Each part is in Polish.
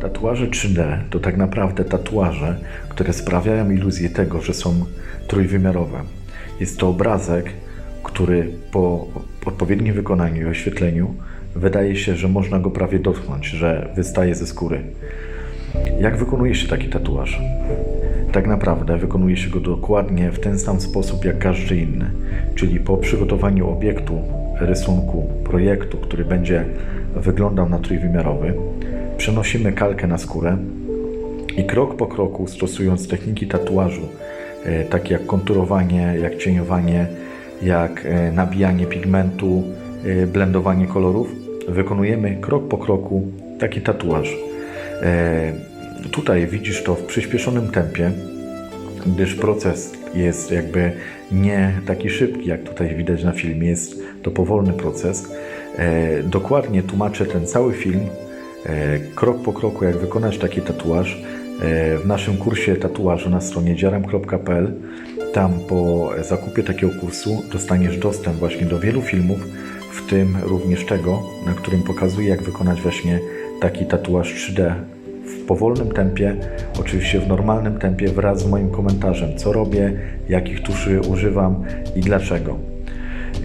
Tatuaże 3D to tak naprawdę tatuaże, które sprawiają iluzję tego, że są trójwymiarowe. Jest to obrazek, który po odpowiednim wykonaniu i oświetleniu wydaje się, że można go prawie dotknąć, że wystaje ze skóry. Jak wykonuje się taki tatuaż? Tak naprawdę wykonuje się go dokładnie w ten sam sposób jak każdy inny, czyli po przygotowaniu obiektu, rysunku, projektu, który będzie wyglądał na trójwymiarowy, przenosimy kalkę na skórę i krok po kroku, stosując techniki tatuażu, e, takie jak konturowanie, jak cieniowanie, jak e, nabijanie pigmentu, e, blendowanie kolorów, wykonujemy krok po kroku taki tatuaż. Tutaj widzisz to w przyspieszonym tempie, gdyż proces jest jakby nie taki szybki, jak tutaj widać na filmie, jest to powolny proces. Dokładnie tłumaczę ten cały film, krok po kroku, jak wykonać taki tatuaż e, w naszym kursie tatuażu na stronie dziaram.pl. Tam po zakupie takiego kursu dostaniesz dostęp właśnie do wielu filmów, w tym również tego, na którym pokazuję, jak wykonać właśnie taki tatuaż 3D w powolnym tempie, oczywiście w normalnym tempie, wraz z moim komentarzem, co robię, jakich tuszy używam i dlaczego.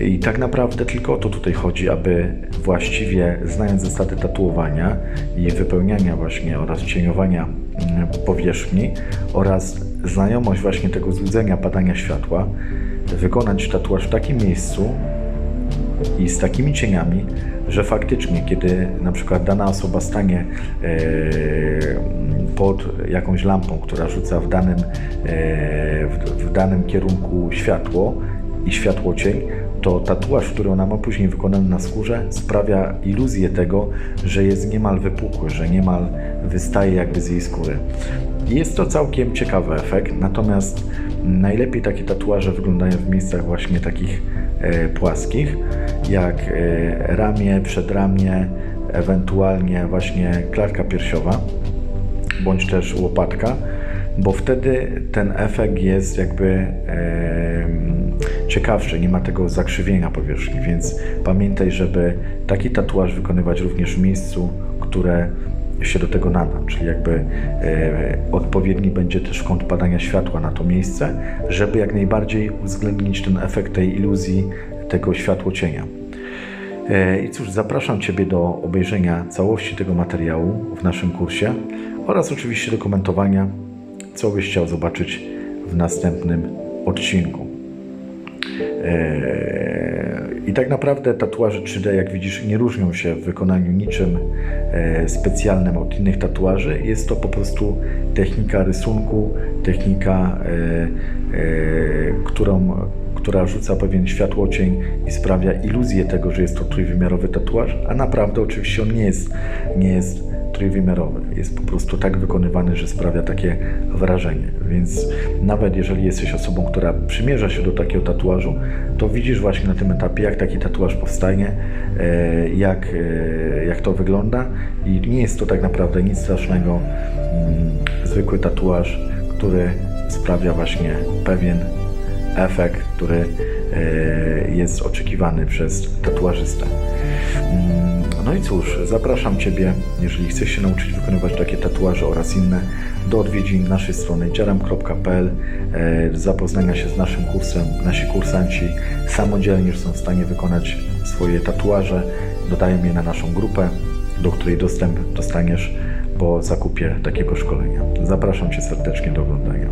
I tak naprawdę tylko o to tutaj chodzi, aby właściwie znając zasady tatuowania i wypełniania właśnie oraz cieniowania mm, powierzchni oraz znajomość właśnie tego złudzenia padania światła, wykonać tatuaż w takim miejscu, i z takimi cieniami, że faktycznie, kiedy na przykład dana osoba stanie e, pod jakąś lampą, która rzuca w danym, e, w, danym kierunku światło i światłocień, to tatuaż, który ona ma później wykonany na skórze, sprawia iluzję tego, że jest niemal wypukły, że niemal wystaje jakby z jej skóry. Jest to całkiem ciekawy efekt, natomiast najlepiej takie tatuaże wyglądają w miejscach właśnie takich e, płaskich, jak e, ramię, przedramię, ewentualnie właśnie klatka piersiowa, bądź też łopatka, bo wtedy ten efekt jest jakby em, ciekawszy, nie ma tego zakrzywienia powierzchni, więc pamiętaj, żeby taki tatuaż wykonywać również w miejscu, które się do tego nada, czyli jakby e, odpowiedni będzie też kąt padania światła na to miejsce, żeby jak najbardziej uwzględnić ten efekt tej iluzji tego światłocienia. E, I cóż, zapraszam Ciebie do obejrzenia całości tego materiału w naszym kursie oraz oczywiście do komentowania, co byś chciał zobaczyć w następnym odcinku. Eee, I tak naprawdę tatuaże 3D, jak widzisz, nie różnią się w wykonaniu niczym e, specjalnym od innych tatuaży. Jest to po prostu technika rysunku, technika, e, e, którą, która rzuca pewien światłocień i sprawia iluzję tego, że jest to trójwymiarowy tatuaż, a naprawdę oczywiście on nie jest, nie jest trójwymiarowy. Jest po prostu tak wykonywany, że sprawia takie wrażenie. Więc nawet jeżeli jesteś osobą, która przymierza się do takiego tatuażu, to widzisz właśnie na tym etapie, jak taki tatuaż powstanie, e, jak, e, jak to wygląda i nie jest to tak naprawdę nic strasznego. Mm, Zwykły tatuaż, który sprawia właśnie pewien efekt, który e, jest oczekiwany przez tatuażystę. No i cóż, zapraszam Ciebie, jeżeli chcesz się nauczyć wykonywać takie tatuaże oraz inne, do odwiedzin naszej strony dziaram.pl, e, zapoznania się z naszym kursem. Nasi kursanci samodzielnie już są w stanie wykonać swoje tatuaże, dodają je na naszą grupę, do której dostęp dostaniesz po zakupie takiego szkolenia. Zapraszam Cię serdecznie do oglądania.